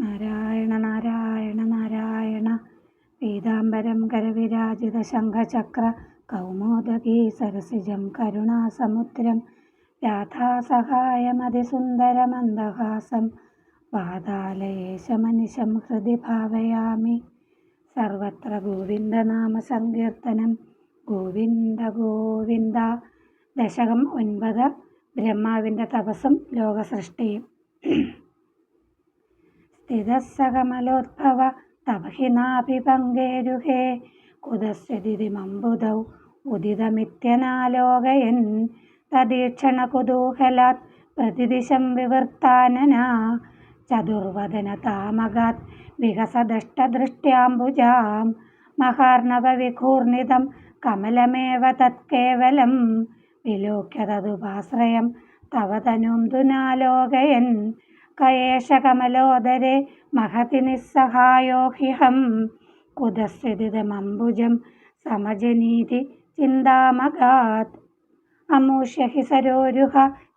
നാരായണ നാരായണ നാരായണ. പീതാംബരം കരവിരാജിത ശംഖചക്ര കൗമോദകീ സരസിജം കരുണാസമുദ്രം രാധാസഹായമതിസുന്ദരമന്ദഹാസം വാതാലയേശമനിശം ഹൃദി ഭാവയാമി. സർവത്ര ഗോവിന്ദനാമസങ്കീർത്തനം ഗോവിന്ദ ഗോവിന്ദ. ദശകം ഒൻപത് ബ്രഹ്മാവിന്റെ തപസ്സും ലോകസൃഷ്ടിയും. സ്ഥിതസ്സകമലോദ്ഭവ തവഹി നാഭി പങ്കേരുഹേ കുതസ്ഥിതിമമ്പുതൗ ഉദിതമിത്യനാലോകയൻ തദീക്ഷണ കുതൂഹലാത് പ്രതിദിശം വിവൃത്താനന. ചതുർവദന താമകാത് വികസദഷ്ടദൃഷ്ട്യാംബുജാം മഹാർണവവിഘൂർണിതം കമലമേവ തത്കേവലം വിലോക്യ തതുപാശ്രയം തവ തനും തുനാലോകയൻ കയേഷ കമലോദരെ മഹതി നിസ്സഹായോ ഹിഹം. കുതസ്ഥിതിതമംബുജം സമജനീതി ചിന്താമഗാത്. അമൂഷ്യ ഹി സരോരുഹ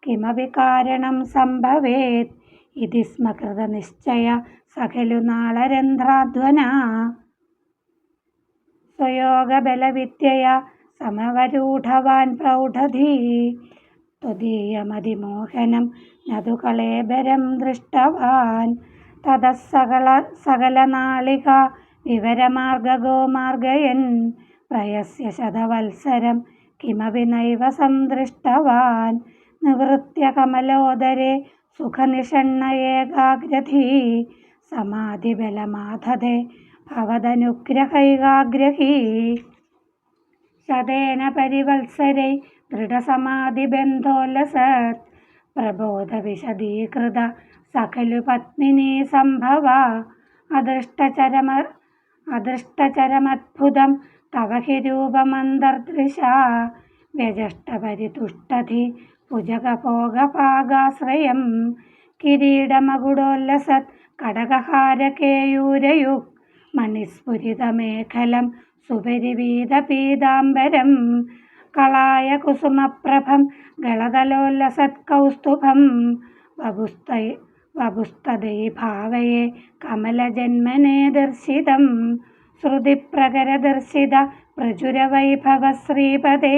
കിമപി കാരണം സംഭവേത്. ഇതി സ്മകൃത നിശ്ചയ സഖലു നാളരന്ധ്രാധ്വന. സ്വയോഗബലവിദ്യയാ സമവരൂഢവാൻ പ്രൗഢധീ. ത്വദീയമതിമോഹനം നതു കളേബരം ദൃഷ്ടവാൻ. തതഃ സകല സകലനാളിക വിവരമാർഗഗോമാർഗയൻ. പ്രയസ്യ ശതവത്സരം കിമപി നൈവ സന്ദൃഷ്ടവാൻ നിവൃത്യ കമലോദരെ സുഖനിഷണ്ണ സമാധിബലമാധതേ ഭവതനുഗ്രഹൈകാഗ്രഹീ. ശതേന പരിവത്സരൈ ദൃഢസമാധിബന്ധോല്ലസത് പ്രബോധവിശദീകൃത സഖലു പത്മിനി സംഭവ. അദൃഷ്ടചരമ അദൃഷ്ടചരമത്ഭുതം തവ ഹി രൂപമന്തർദൃശ വ്യജഷ്ടപരിതുഷ്ടധി ഭുജഗഭോഗപാകാശ്രയം കിരീടമകുടോല്ലസത് കടകഹാരകേയൂരയുക് മണിസ്ഫുരിതമേഖലം സുപരിവീതപീതാംബരം കളായ കുസുമപ്രഭം ഗളതലോല്ലസത്കൗസ്തുഭം വപുസ്തൈ വപുസ്തദൈ ഭാവയെ കമലജന്മനെ ദർശിതം ശ്രുതിപ്രകരദർശിത പ്രചുരവൈഭവ ശ്രീപദേ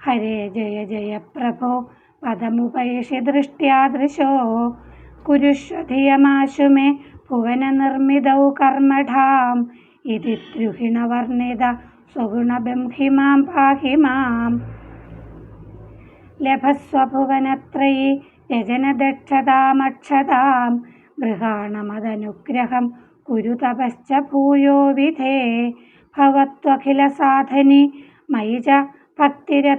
ഹരേ ജയ ജയ പ്രഭോ പദമുപൈഷി ദൃഷ്ട്യാദൃശോ കുരുഷധിയമാശു മേ ഭുവനനിർമ്മിതൗ കർമ്മഠാം ഇതി ദ്രുഹിണവർണിത സ്വഗുണബംഹിമാം പാഹി മാം ലഭസ്വഭുവനത്രയീ രജനദക്ഷതാമക്ഷതാം ഗൃഹാണമതനുഗ്രഹം കുരു തപശ്ച ഭൂയോ വിധേ ഭവത്വഖിലസാധനി മയി ച ഭക്തിര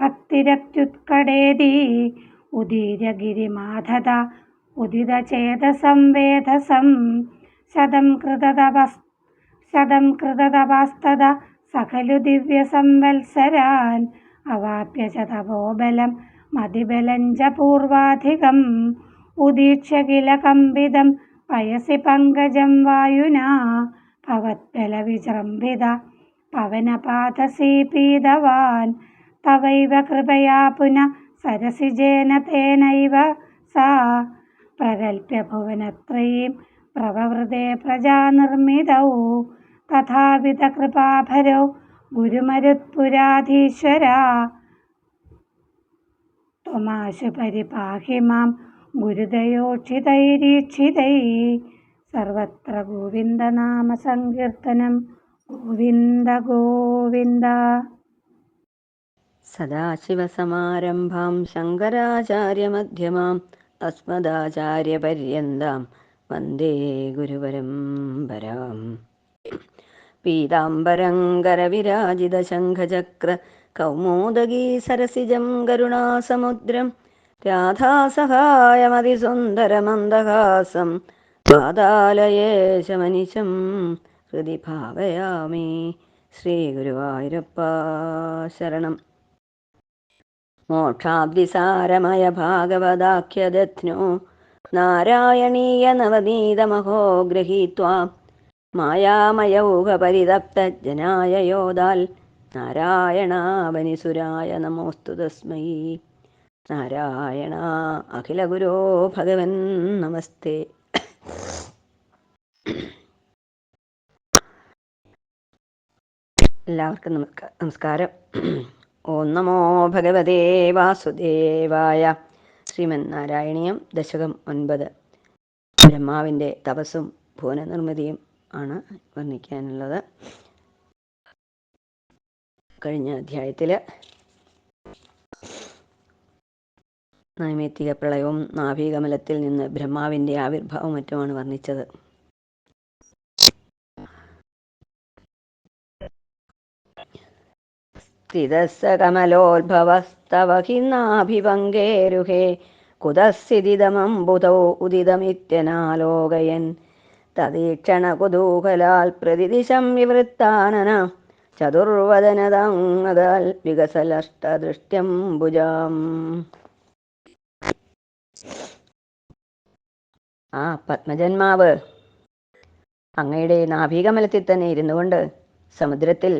ഭക്തിരത്യുത്കടേതി ഉദീരഗിരിമാധത ഉദിതചേതസംവേദസം ശതം കൃതതപസ് ശതം കൃതതപാസ്തത സഖലു ദിവ്യസംവത്സരാൻ. അവാപ്യ ച തപോബലം മതിബലം ച പൂർവാധികം. ഉദീക്ഷ്യ കില കമ്പിതം പയസി പങ്കജം വായുനാ. ഭവത്ബലവിജൃംഭിത പവനപാതസീ പീതവാൻ തവൈവ കൃപയാ പുന സരസിജേന തേനൈവ സാ. പ്രകൽപ്യ ഭുവനത്രയീം പ്രവവൃതേ പ്രജാനിർമ്മിതൗ. തഥാവിധ കൃപാഭരോ ഗുരുമരുത്പുരാധീശ്വരാ. ത്വമാശു പരിപാഹി മാം ഗുരുദയോക്ഷിതൈരീക്ഷിതൈ. സർവത്ര ഗോവിന്ദനാമസങ്കീർത്തനം ഗോവിന്ദ ഗോവിന്ദ. സദാശിവസമാരംഭാം ശങ്കരാചാര്യമധ്യമാം അസ്മദാചാര്യപര്യന്താം വന്ദേ ഗുരുപരമ്പരാം പീതാംബരങ്കരവിരാജിതശംഖചക്ര കൗമോദഗീ സരസിജം കരുണാസമുദ്രം രാധാസഹായമതിസുന്ദരമന്ദഹാസം പാതാലയേശമനിശം ഹൃദി ഭാവയാമി ശ്രീഗുരുവായൂരപ്പ ശരണം. മോക്ഷാബ്ദിസാരമയ ഭാഗവതാഖ്യദധ്നോ നാരായണീയ നവനീതമഹോ ഗൃഹീത്വാ മായാമയൗഹപരിതപ്തജനായ യോദാൽ നാരായണാവനിസുരായ നമോസ്തു തസ്മൈ. നാരായണ അഖിലഗുരോ ഭഗവൻ നമസ്തേ. എല്ലാവർക്കും നമസ്കാരം നമസ്കാരം. ഓം നമോ ഭഗവതേ വാസുദേവായ ശ്രീമന്നാരായണീയം ദശകം ഒൻപത്. ബ്രഹ്മാവിന്റെ തപസ്സും ഭുവനനിർമ്മിതിയും ആണ് വർണിക്കാനുള്ളത്. കഴിഞ്ഞ അധ്യായത്തിൽ നൈമിത്തിക പ്രളയവും നാഭീകമലത്തിൽ നിന്ന് ബ്രഹ്മാവിന്റെ ആവിർഭാവം മറ്റുമാണ് വർണിച്ചത്. സ്ഥിതസ്സ കമലോത്ഭവസ്തവ ഖിന്നാഭിഭംഗേരുഹേ കുതസ്ഥിതിതമംബുധൗ ഉദിതമിത്യനാലോകയൻ. തദീക്ഷണ കുതൂഹലാൽ പ്രതിദിശം വിവൃത്താനന. ചതുർവദനതാൽ വികസലഷ്ടദൃഷ്ട്യം ഭുജാം. ആ പത്മജന്മാവ്. അങ്ങയുടെ നാഭികമലത്തിൽ തന്നെ ഇരുന്നു കൊണ്ട് സമുദ്രത്തിൽ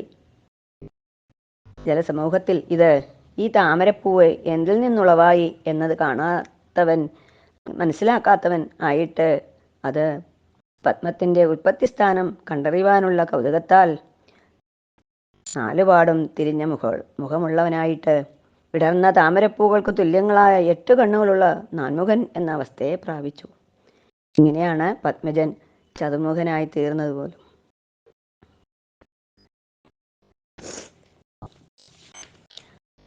ജലസമൂഹത്തിൽ ഇത് ഈ താമരപ്പൂവ് എന്തിൽ നിന്നുളവായി എന്നത് കാണാത്തവൻ മനസ്സിലാക്കാത്തവൻ ആയിട്ട് അത് പത്മത്തിന്റെ ഉൽപ്പത്തിസ്ഥാനം കണ്ടറിയുവാനുള്ള കൗതുകത്താൽ നാലുപാടും തിരിഞ്ഞ മുഖ മുഖമുള്ളവനായിട്ട് വിടർന്ന താമരപ്പൂകൾക്ക് തുല്യങ്ങളായ എട്ട് കണ്ണുകളുള്ള നാൻമുഖൻ എന്ന അവസ്ഥയെ പ്രാപിച്ചു. ഇങ്ങനെയാണ് പത്മജൻ ചതുർമുഖനായി തീർന്നത് പോലും.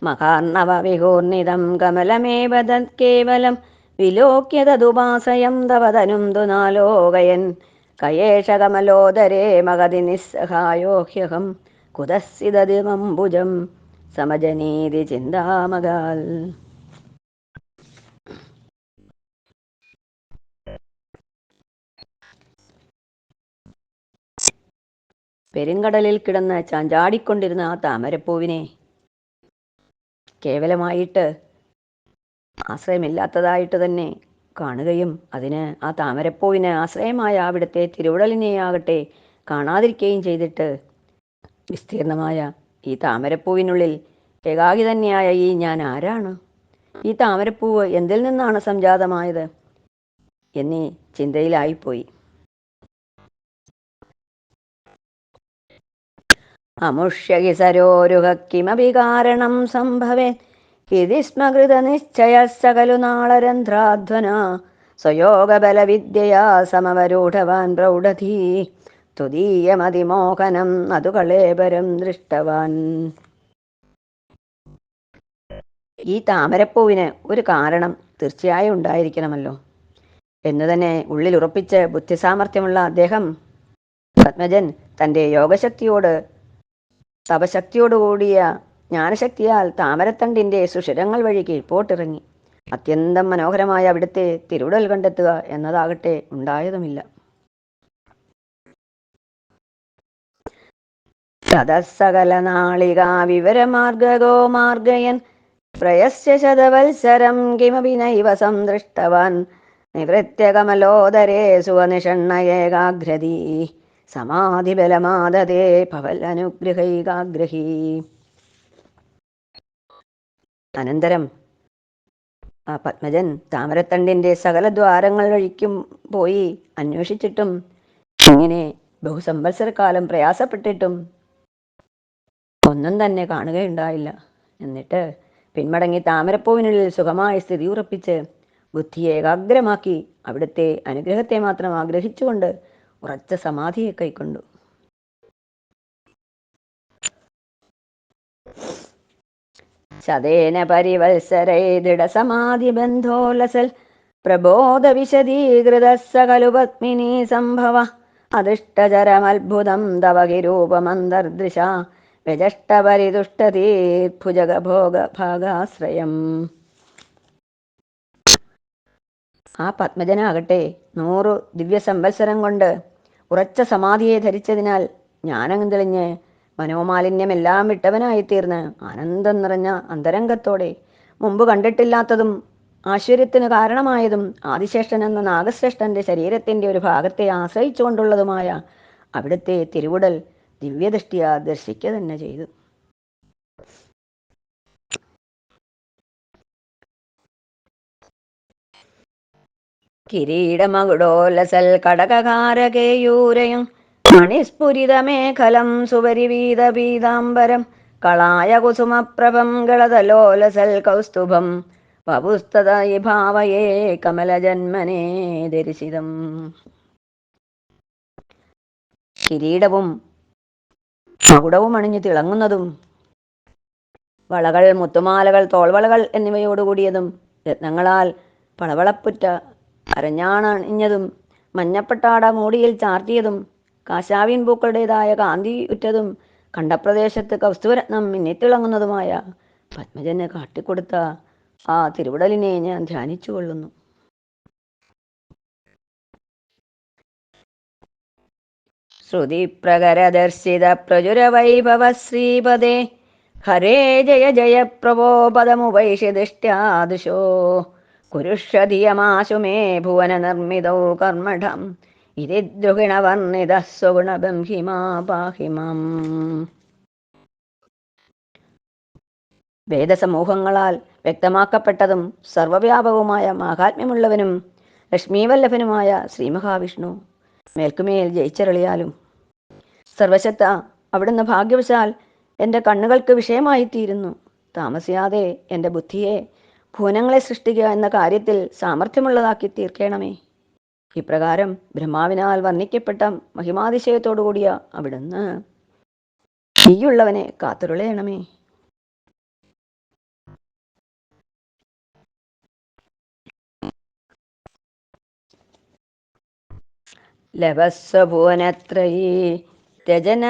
മഹാർണവവിഹൂർണിതം കമലമേവ കമലമേവദ കേവലം വിലോക്യ തവതനും ദുനാലോകയൻ കയേഷകമലോദരേ മകതി നിസ്സഹായോഹ്യഹം. കുതസ്സിതതിമംബുജം സമജനീതി ചിന്താമകാൽ. പെരുങ്കടലിൽ കിടന്ന് ചാഞ്ചാടിക്കൊണ്ടിരുന്ന ആ താമരപ്പൂവിനെ കേവലമായിട്ട് ആശ്രയമില്ലാത്തതായിട്ട് തന്നെ കാണുകയും അതിന് ആ താമരപ്പൂവിന് ആശ്രയമായ അവിടുത്തെ തിരുവിടലിനെയാകട്ടെ കാണാതിരിക്കുകയും ചെയ്തിട്ട് വിസ്തീർണമായ ഈ താമരപ്പൂവിനുള്ളിൽ ഏകാകി തന്നെയായ ഈ ഞാൻ ആരാണ്? ഈ താമരപ്പൂവ് എന്തിൽ നിന്നാണ് സംജാതമായത്? എന്നീ ചിന്തയിലായിപ്പോയി. അമുഷ്യകി സരോരുഹ കിമപി കാരണം സംഭവേ ഇതി സ്മകൃത നിശ്ചയ സകലു നാളരന്ധ്രാധ്വന സ്വയോഗബലവിദ്യയാ സമവരൂഢവാൻ പ്രൗഢധീ തുതീയമതിമോഹനം അതു ദൃഷ്ടവാൻ. ഈ താമരപ്പൂവിന് ഒരു കാരണം തീർച്ചയായും ഉണ്ടായിരിക്കണമല്ലോ. എന്ന് തന്നെ ഉള്ളിൽ ഉറപ്പിച്ച് ബുദ്ധിസാമർഥ്യമുള്ള അദ്ദേഹം പത്മജൻ തന്റെ യോഗശക്തിയോട് തപശക്തിയോടുകൂടിയ ജ്ഞാനശക്തിയാൽ താമരത്തണ്ടിന്റെ സുഷിരങ്ങൾ വഴി കീഴ്പോട്ടിറങ്ങി. അത്യന്തം മനോഹരമായ അവിടുത്തെ തിരുവിടൽ കണ്ടെത്തുക എന്നതാകട്ടെ ഉണ്ടായതുമില്ല. തതസകല നാളികാ വിവരമാർഗോ മാർഗയൻ പ്രയസ്യ ശതവത്സരം കിമപി നൈവ സംദൃഷ്ടവാൻ നിവൃത്യകമലോദരേ സുവനിഷണ്ണയേകാഗ്രതീ സമാധിബലമാദതേ ഭവലനുഗ്രഹൈകാഗ്രഹീ. അനന്തരം ആ പത്മജൻ താമരത്തണ്ടിന്റെ സകല ദ്വാരങ്ങൾ വഴിക്കും പോയി അന്വേഷിച്ചിട്ടും ഇങ്ങനെ ബഹുസംവത്സരക്കാലം പ്രയാസപ്പെട്ടിട്ടും ഒന്നും തന്നെ കാണുകയുണ്ടായില്ല. എന്നിട്ട് പിന്മടങ്ങി താമരപ്പൂവിനുള്ളിൽ സുഖമായ സ്ഥിതി ഉറപ്പിച്ച് ബുദ്ധിയെ ഏകാഗ്രമാക്കി അവിടുത്തെ അനുഗ്രഹത്തെ മാത്രം ആഗ്രഹിച്ചുകൊണ്ട് ഉറച്ച സമാധിയെ കൈക്കൊണ്ടു. ശതേന പരിവത്സരേ പ്രബോധ വിശദീകൃത സകലു പത്മിനി സംഭവ അദൃഷ്ടചരമത്ഭുതം തവകിരൂപമന്തർദൃശ കിരൂപമന്തർദൃശ വ്യജഷ്ടപരിതുഷ്ടതീർഭുജഗഭോഗ ഭാഗാശ്രയം ആ പത്മജനാകട്ടെ നൂറു ദിവ്യ സംവത്സരം കൊണ്ട് ഉറച്ച സമാധിയെ ധരിച്ചതിനാൽ ജ്ഞാനം തെളിഞ്ഞ് മനോമാലിന്യമെല്ലാം വിട്ടവനായിത്തീർന്ന് ആനന്ദം നിറഞ്ഞ അന്തരംഗത്തോടെ മുമ്പ് കണ്ടിട്ടില്ലാത്തതും ആശ്ചര്യത്തിന് കാരണമായതും ആദിശേഷൻ എന്ന നാഗശ്രേഷ്ഠന്റെ ശരീരത്തിന്റെ ഒരു ഭാഗത്തെ ആശ്രയിച്ചുകൊണ്ടുള്ളതുമായ അവിടുത്തെ തിരുവുടൽ ദിവ്യദൃഷ്ടിയാ ദർശിക്കുക തന്നെ ചെയ്തു. കിരീടമകുടോലസൽ കടകകാരകേയൂരയും മണിസ്ഫുരിതമേഖലം സുപരിവീതപീതാംബരം കളായ കുസുമപ്രഭം ഗളതലോലസൽ കൗസ്തുഭം വപുസ്തതായി ഭാവയേ കമലജന്മനേ ദർശിതം കിരീടവും മകുടവും അണിഞ്ഞു തിളങ്ങുന്നതും വളകൾ മുത്തുമാലകൾ തോൾവളകൾ എന്നിവയോടുകൂടിയതും രത്നങ്ങളാൽ പളവളപ്പുറ്റ അരഞ്ഞാണണിഞ്ഞതും മഞ്ഞപ്പട്ടാട മൂടിയിൽ ചാർത്തിയതും കാശാവിൻ പൂക്കളുടേതായ കാന്തി ഉറ്റതും കണ്ടപ്രദേശത്ത് കൗസ്തുവരത്നം മിന്നിത്തിളങ്ങുന്നതുമായ പത്മജന് കാട്ടിക്കൊടുത്ത ആ തിരുവിടലിനെ ഞാൻ ധ്യാനിച്ചു കൊള്ളുന്നു ശ്രുതിപ്രകരദർശിത പ്രചുരവൈഭവ ശ്രീപദേ. ഹരേ ജയ ജയ പ്രഭോ പദമുപൈഷി ദൃഷ്ട്യാദൃശോ. കുരുഷധിയമാശു മേ ഭുവന നിർമ്മിതൗ കർമ്മഠം. ഇതി ദ്രുഗിണവർണിത സ്വഗുണബംഹിമാ പാഹി മാം വേദസമൂഹങ്ങളാൽ വ്യക്തമാക്കപ്പെട്ടതും സർവവ്യാപകവുമായ മാഹാത്മ്യമുള്ളവനും ലക്ഷ്മീവല്ലഭനുമായ ശ്രീ മഹാവിഷ്ണു മേൽക്കുമേൽ ജയിച്ചരളിയാലും. സർവശത്ത അവിടുന്ന് ഭാഗ്യവശാൽ എന്റെ കണ്ണുകൾക്ക് വിഷയമായിത്തീരുന്നു. താമസിയാതെ എന്റെ ബുദ്ധിയെ ഭുവനങ്ങളെ സൃഷ്ടിക്കുക എന്ന കാര്യത്തിൽ സാമർഥ്യമുള്ളതാക്കി തീർക്കണമേ ഇപ്രകാരം ബ്രഹ്മാവിനാൽ വർണിക്കപ്പെട്ട മഹിമാതിശയത്തോടുകൂടിയ അവിടുന്ന് ഈയുള്ളവനെ കാത്തുരുളയണമേ. ലഭസ്വഭുവനത്രയീ രജന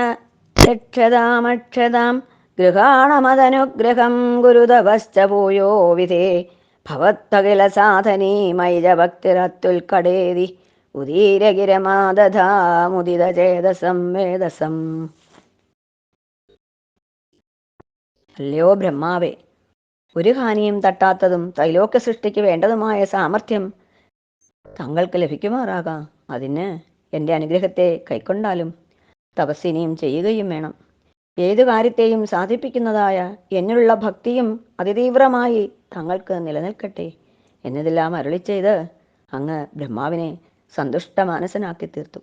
രക്ഷതാമക്ഷതാം ഗൃഹാണമതനുഗ്രഹം ഗുരുതവശ്ച ഭൂയോ വിധേ ഭവത്തകില സാധനീ മൈജഭക്തിരത്തുൽക്കടേതി ഉദീരഗിരമാദധാമുദിതചേതസം വേദസം. അല്ലയോ ബ്രഹ്മാവേ ഒരു ഹാനിയും തട്ടാത്തതും ത്രൈലോക്യ സൃഷ്ടിക്ക് വേണ്ടതുമായ സാമർഥ്യം താങ്കൾക്ക് ലഭിക്കുമാറാകാം. അതിന് എന്റെ അനുഗ്രഹത്തെ കൈക്കൊണ്ടാലും തപസ്സിനിയും ചെയ്യുകയും വേണം. ഏതു കാര്യത്തെയും സാധിപ്പിക്കുന്നതായ എന്നിലുള്ള ഭക്തിയും അതിതീവ്രമായി തങ്ങൾക്ക് നിലനിൽക്കട്ടെ എന്നതെല്ലാം അരുളി ചെയ്ത് അങ്ങ് ബ്രഹ്മാവിനെ സന്തുഷ്ട മാനസനാക്കി തീർത്തു.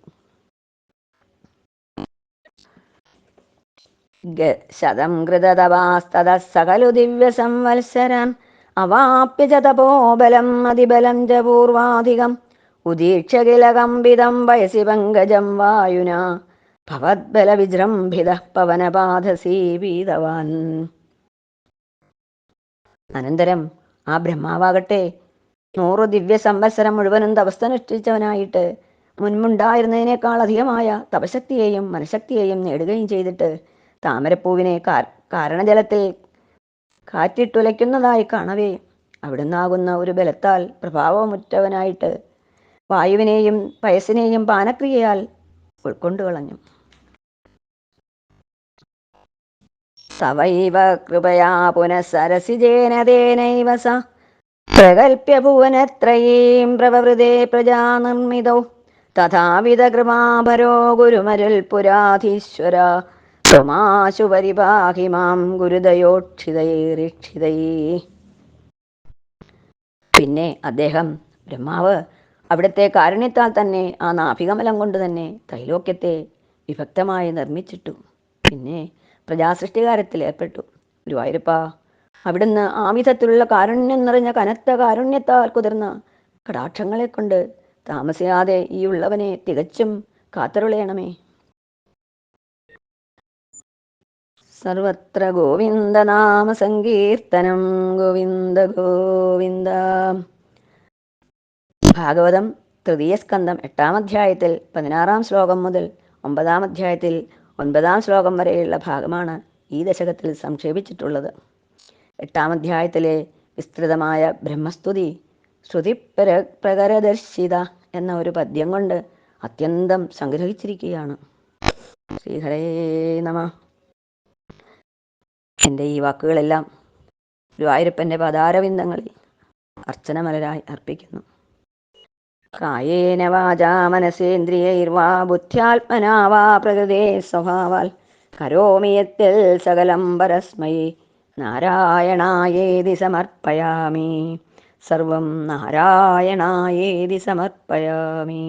ശതം കൃതതവാസ്തത സകലു ദിവ്യ സംവത്സരാൻ അവാപ്യ ചതപോബലം തപോബലം അതിബലം ച പൂർവാധികം ഉദീക്ഷ കില കമ്പിതം വയസി പങ്കജം വായുന ഭവദ്ബല വിജൃംഭിത പവനപാധസീപീതവാൻ അനന്തരം ആ ബ്രഹ്മാവാകട്ടെ നൂറു ദിവ്യ സംവത്സരം മുഴുവനും തപസ്തനുഷ്ഠിച്ചവനായിട്ട് മുൻപുണ്ടായിരുന്നതിനേക്കാൾ അധികമായ തപശക്തിയെയും മനഃശക്തിയെയും നേടുകയും ചെയ്തിട്ട് താമരപ്പൂവിനെ കാരണജലത്തിൽ കാറ്റിട്ടുലയ്ക്കുന്നതായി കാണവേ. അവിടുന്നാകുന്ന ഒരു ബലത്താൽ പ്രഭാവമുറ്റവനായിട്ട് വായുവിനെയും പയസിനെയും പാനക്രിയയാൽ ഉൾക്കൊണ്ടു കളഞ്ഞു തവൈവ കൃപയാ പുനഃസരസിജേന തേനൈവ സ. പ്രകൽപ്യ ഭുവനത്രയീം പ്രവൃതേ പ്രജാനിർമ്മിതൗ. തഥാവിധ കൃപാഭരോ ഗുരുമരുൽ പുരാധീശ്വര. ത്വമാശു പരിപാഹി മാം ഗുരുദയോക്ഷിതൈരീക്ഷിതൈ. പിന്നെ അദ്ദേഹം ബ്രഹ്മാവ് അവിടുത്തെ കാരുണ്യത്താൽ തന്നെ ആ നാഭികമലം കൊണ്ട് തന്നെ ത്രൈലോക്യത്തെ വിഭക്തമായി നിർമ്മിച്ചിട്ടു. പിന്നെ പ്രജാസൃഷ്ടികാരത്തിൽ ഏർപ്പെട്ടു ഗുരുവായൂരപ്പ അവിടുന്ന് ആ കാരുണ്യം നിറഞ്ഞ കനത്ത കാരുണ്യത്താൽ കുതിർന്ന കടാക്ഷങ്ങളെ കൊണ്ട് താമസിയാതെ ഈ ഉള്ളവനെ തികച്ചും കാത്തരുളയണമേ. സർവത്ര ഗോവിന്ദനാമ സങ്കീർത്തനം ഗോവിന്ദ ഗോവിന്ദ. ഭാഗവതം തൃതീയ സ്കന്ധം എട്ടാം അധ്യായത്തിൽ പതിനാറാം ശ്ലോകം മുതൽ ഒമ്പതാം അധ്യായത്തിൽ ഒൻപതാം ശ്ലോകം വരെയുള്ള ഭാഗമാണ് ഈ ദശകത്തിൽ സംക്ഷേപിച്ചിട്ടുള്ളത്. എട്ടാം അധ്യായത്തിലെ വിസ്തൃതമായ ബ്രഹ്മസ്തുതി ശ്രുതി പ്രകരദർശിത എന്ന ഒരു പദ്യം കൊണ്ട് അത്യന്തം സംഗ്രഹിച്ചിരിക്കുകയാണ്. ശ്രീഹരേ നമ. എന്റെ ഈ വാക്കുകളെല്ലാം ഗുരുവായൂരപ്പന്റെ പദാരവിന്ദങ്ങളിൽ അർച്ചനമലരായി അർപ്പിക്കുന്നു. കായേന വാചാ മനസേന്ദ്രിയൈർവാ ബുദ്ധ്യാത്മനാ വാ പ്രകൃതേ സ്വഭാവാൽ. കരോമിയത്തിൽ സകലം പരസ്മൈ. നാരായണായേതി സമർപ്പയാമി. സർവം നാരായണായേതി സമർപ്പയാമി.